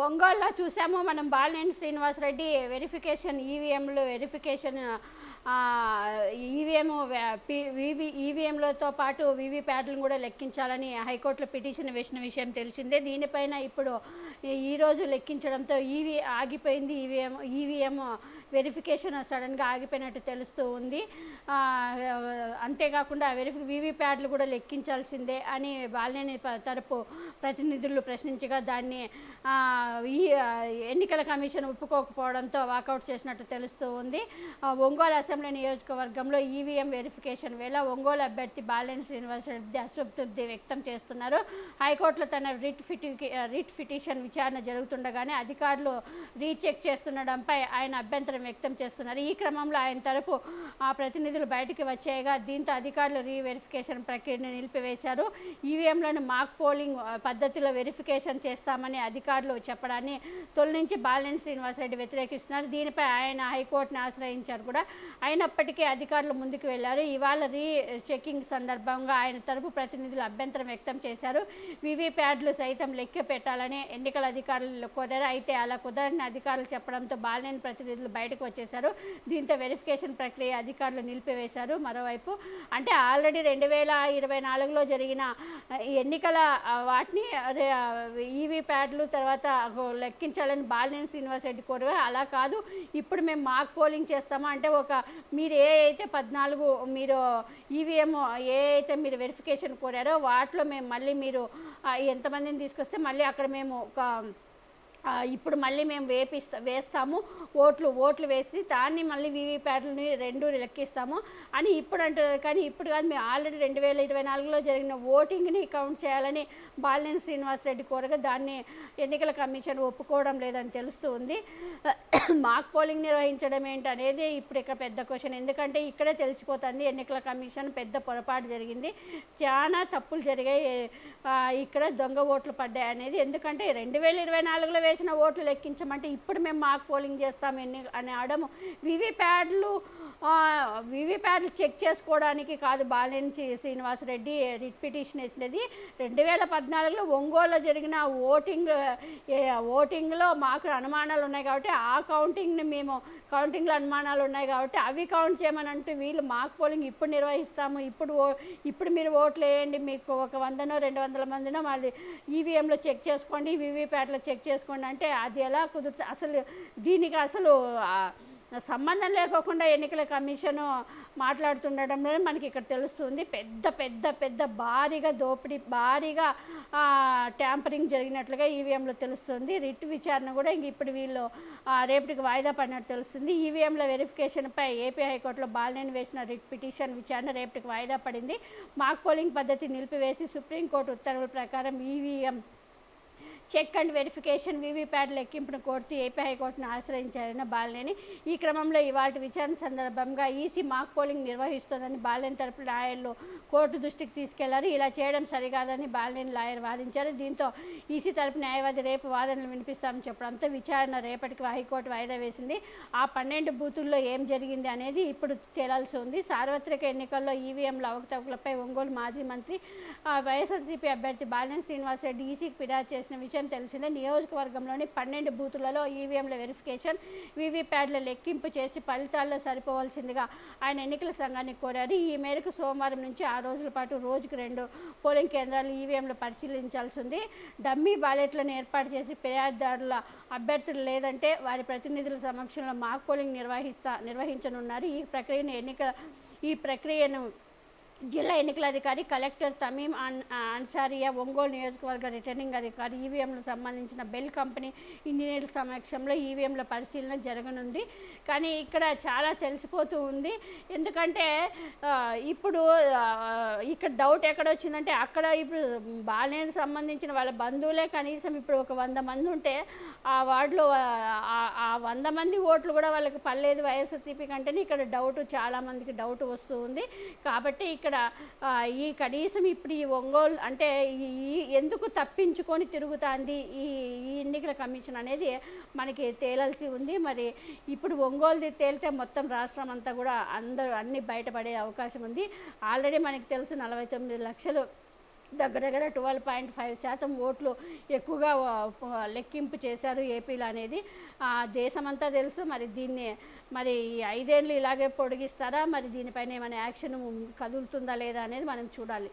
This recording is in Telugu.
ఒంగోలులో చూసాము మనం బాలినేని శ్రీనివాసరెడ్డి వెరిఫికేషన్ ఈవీఎంలు వెరిఫికేషన్ ఈవీఎం వివి ఈవీఎంలతో పాటు వీవీప్యాట్లను కూడా లెక్కించాలని హైకోర్టులో పిటిషన్ వేసిన విషయం తెలిసిందే. దీనిపైన ఇప్పుడు ఈ- ఈరోజు లెక్కించడంతో ఈవీ ఆగిపోయింది. ఈవీఎం ఈవీఎం వెరిఫికేషన్ సడన్గా ఆగిపోయినట్టు తెలుస్తూ ఉంది. అంతేకాకుండా వెరిఫి వీవీప్యాట్లు కూడా లెక్కించాల్సిందే అని బాలినేని తరపు ప్రతినిధులు ప్రశ్నించగా దాన్ని ఈ ఎన్నికల కమిషన్ ఒప్పుకోకపోవడంతో వాకౌట్ చేసినట్టు తెలుస్తూ ఉంది. ఒంగోలు అసెంబ్లీ నియోజకవర్గంలో ఈవీఎం వెరిఫికేషన్ వేళ ఒంగోలు అభ్యర్థి బాలినేని శ్రీనివాసరెడ్డి అసంతృప్తి వ్యక్తం చేస్తున్నారు. హైకోర్టులో తన రిట్ ఫిటి రిట్ పిటిషన్ విచారణ జరుగుతుండగానే అధికారులు రీచెక్ చేస్తుండడంపై ఆయన అభ్యంతరం వ్యక్తం చేస్తున్నారు. ఈ క్రమంలో ఆయన తరపు ఆ ప్రతినిధులు బయటికి వచ్చేయగా దీంతో అధికారులు రీవెరిఫికేషన్ ప్రక్రియను నిలిపివేశారు. ఈవీఎంలను మాక్ పోలింగ్ పద్ధతిలో వెరిఫికేషన్ చేస్తామని అధికారులు చెప్పడాన్ని తొలి నుంచి బాలినేని శ్రీనివాసరెడ్డి వ్యతిరేకిస్తున్నారు. దీనిపై ఆయన హైకోర్టును ఆశ్రయించారు కూడా. అయినప్పటికీ అధికారులు ముందుకు వెళ్ళారు ఇవాళ రీ చెకింగ్ సందర్భంగా ఆయన తరపు ప్రతినిధులు అభ్యంతరం వ్యక్తం చేశారు. వివిప్యాడ్లు సైతం లెక్క పెట్టాలని ఎన్నికల అధికారులు కోరారు. అయితే అలా కుదరని అధికారులు చెప్పడంతో బాలినేని ప్రతినిధులు బయటకు వచ్చేశారు. దీంతో వెరిఫికేషన్ ప్రక్రియ అధికారులు నిలిపివేశారు. మరోవైపు అంటే ఆల్రెడీ రెండు వేల ఇరవై నాలుగులో జరిగిన ఎన్నికల వాటిని ఈవీ ప్యాడ్లు తర్వాత లెక్కించాలని బాలినేని శ్రీనివాసరెడ్డి కోరు అలా కాదు ఇప్పుడు మేము మాక్ పోలింగ్ చేస్తామా? అంటే ఒక మీరు ఏ అయితే పద్నాలుగు మీరు ఈవీఎం ఏ అయితే మీరు వెరిఫికేషన్ కోరారో వాటిలో మేము మళ్ళీ మీరు ఎంతమందిని తీసుకొస్తే మళ్ళీ అక్కడ మేము ఒక ఇప్పుడు మళ్ళీ మేము వేపిస్తా వేస్తాము. ఓట్లు ఓట్లు వేసి దాన్ని మళ్ళీ వీవీప్యాట్లని రెండు లెక్కిస్తాము. అని ఇప్పుడు అంటున్నారు. కానీ ఇప్పుడు కాదు మేము ఆల్రెడీ రెండు వేల ఇరవై నాలుగులో జరిగిన ఓటింగ్ని కౌంట్ చేయాలని బాలినేని శ్రీనివాసరెడ్డి కోరగా దాన్ని ఎన్నికల కమిషన్ ఒప్పుకోవడం లేదని తెలుస్తూ ఉంది. మాక్ పోలింగ్ నిర్వహించడం ఏంటనేది ఇప్పుడు ఇక్కడ పెద్ద క్వశ్చన్. ఎందుకంటే ఇక్కడే తెలిసిపోతుంది ఎన్నికల కమిషన్ పెద్ద పొరపాటు జరిగింది. చాలా తప్పులు జరిగాయి. ఇక్కడ దొంగ ఓట్లు పడ్డాయి అనేది. ఎందుకంటే రెండు వేల ఇరవై నాలుగులో వేసిన ఓట్లు లెక్కించమంటే ఇప్పుడు మేము మాక్ పోలింగ్ చేస్తాం ఎన్ని అని అడము. వివిప్యాడ్లు వివిప్యాడ్లు చెక్ చేసుకోవడానికి కాదు బాలినేని శ్రీనివాసరెడ్డి రిట్ పిటిషన్ వేసినది రెండు వేల పద్నాలుగులో ఒంగోలులో జరిగిన ఓటింగ్ ఓటింగ్లో మాకు అనుమానాలు ఉన్నాయి కాబట్టి ఆ కౌంటింగ్ని మేము కౌంటింగ్లో అనుమానాలు ఉన్నాయి కాబట్టి అవి కౌంట్ చేయమని అంటే వీళ్ళు మాకు పోలింగ్ ఇప్పుడు నిర్వహిస్తాము. ఇప్పుడు ఓ ఇప్పుడు మీరు ఓట్లు వేయండి మీకు ఒక వందనో రెండు వందల మందినో మళ్ళీ ఈవీఎంలో చెక్ చేసుకోండి వీవీప్యాట్లో చెక్ చేసుకోండి అంటే అది ఎలా కుదురుతుంది? అసలు దీనికి అసలు సంబంధం లేకోకుండా ఎన్నికల కమిషను మాట్లాడుతుండడంలో మనకి ఇక్కడ తెలుస్తుంది. పెద్ద పెద్ద పెద్ద భారీగా దోపిడీ భారీగా ట్యాంపరింగ్ జరిగినట్లుగా ఈవీఎంలో తెలుస్తుంది. రిట్ విచారణ కూడా ఇంక ఇప్పుడు వీళ్ళు రేపటికి వాయిదా పడినట్టు తెలుస్తుంది. ఈవీఎంల వెరిఫికేషన్పై ఏపీ హైకోర్టులో బాలినేని వేసిన రిట్ పిటిషన్ విచారణ రేపటికి వాయిదా పడింది. మాక్ పోలింగ్ పద్ధతి నిలిపివేసి సుప్రీంకోర్టు ఉత్తర్వుల ప్రకారం EVM check and verification VVPAT లెక్కింపును court AP హైకోర్టును ఆశ్రయించారన్న బాలినేని ఈ క్రమంలో ఇవాళ విచారణ సందర్భంగా ఈసీ మాక్ పోలింగ్ నిర్వహిస్తోందని బాలినేని తరపు లాయర్లు కోర్టు దృష్టికి తీసుకెళ్ళారు. ఇలా చేయడం సరికాదని బాలినేని లాయర్ వాదించారు. దీంతో ఈసీ తరపు న్యాయవాది రేపు వాదనలు వినిపిస్తామని చెప్పడంతో విచారణ రేపటికి హైకోర్టు వాయిదా వేసింది. ఆ పన్నెండు బూతుల్లో ఏం జరిగింది అనేది ఇప్పుడు తేలాల్సి ఉంది. సార్వత్రిక ఎన్నికల్లో ఈవీఎంల అవకతవకలపై ఒంగోలు మాజీ మంత్రి వైఎస్ఆర్సీపీ అభ్యర్థి బాలినేని శ్రీనివాసరెడ్డి ఈసీకి ఫిర్యాదు చేసిన విషయం తెలిసిందే. నియోజకవర్గంలోని పన్నెండు బూతులలో ఈవీఎంల వెరిఫికేషన్ వీవీప్యాడ్ల లెక్కింపు చేసి ఫలితాల్లో సరిపోవాల్సిందిగా ఆయన ఎన్నికల సంఘాన్ని కోరారు. ఈ మేరకు సోమవారం నుంచి ఆ రోజుల పాటు రోజుకు రెండు పోలింగ్ కేంద్రాలు ఈవీఎంలు పరిశీలించాల్సి ఉంది డమ్మీ బ్యాలెట్లను ఏర్పాటు చేసి ఫిర్యాదుదారుల అభ్యర్థులు లేదంటే వారి ప్రతినిధుల సమక్షంలో మాక్ పోలింగ్ నిర్వహిస్తా నిర్వహించనున్నారు. ఈ ప్రక్రియను ఎన్నికల ఈ ప్రక్రియను జిల్లా ఎన్నికల అధికారి కలెక్టర్ తమీం అన్ అన్సారియా ఒంగోలు నియోజకవర్గ రిటర్నింగ్ అధికారి ఈవీఎంలకు సంబంధించిన బెల్ కంపెనీ ఇంజనీర్ల సమక్షంలో ఈవీఎంల పరిశీలన జరగనుంది. కానీ ఇక్కడ చాలా తెలిసిపోతూ ఉంది. ఎందుకంటే ఇప్పుడు ఇక్కడ డౌట్ ఎక్కడ వచ్చిందంటే అక్కడ ఇప్పుడు బాలినేని సంబంధించిన వాళ్ళ బంధువులే కనీసం ఇప్పుడు ఒక వంద మంది ఉంటే ఆ వార్డులో ఆ- వంద మంది ఓట్లు కూడా వాళ్ళకి పర్లేదు వైఎస్ఆర్సీపీ కంటేనే ఇక్కడ డౌట్ చాలామందికి డౌట్ వస్తూ ఉంది. కాబట్టి ఇక్కడ ఇక్కడ ఈ కనీసం ఇప్పుడు ఈ ఒంగోలు అంటే ఈ ఎందుకు తప్పించుకొని తిరుగుతుంది ఈ ఈ ఎన్నికల కమిషన్ అనేది మనకి తేలాల్సి ఉంది. మరి ఇప్పుడు ఒంగోలుది తేలితే మొత్తం రాష్ట్రం అంతా కూడా అందరూ అన్ని బయటపడే అవకాశం ఉంది. ఆల్రెడీ మనకి తెలుసు నలభై తొమ్మిది లక్షలు దగ్గర దగ్గర ట్వెల్వ్ పాయింట్ ఫైవ్ శాతం ఓట్లు ఎక్కువగా లెక్కింపు చేశారు ఏపీలో అనేది. దేశమంతా తెలుసు. మరి దీన్ని మరి ఐదేళ్ళు ఇలాగే పొడిగిస్తారా? మరి దీనిపైన ఏమైనా యాక్షన్ కదులుతుందా లేదా అనేది మనం చూడాలి.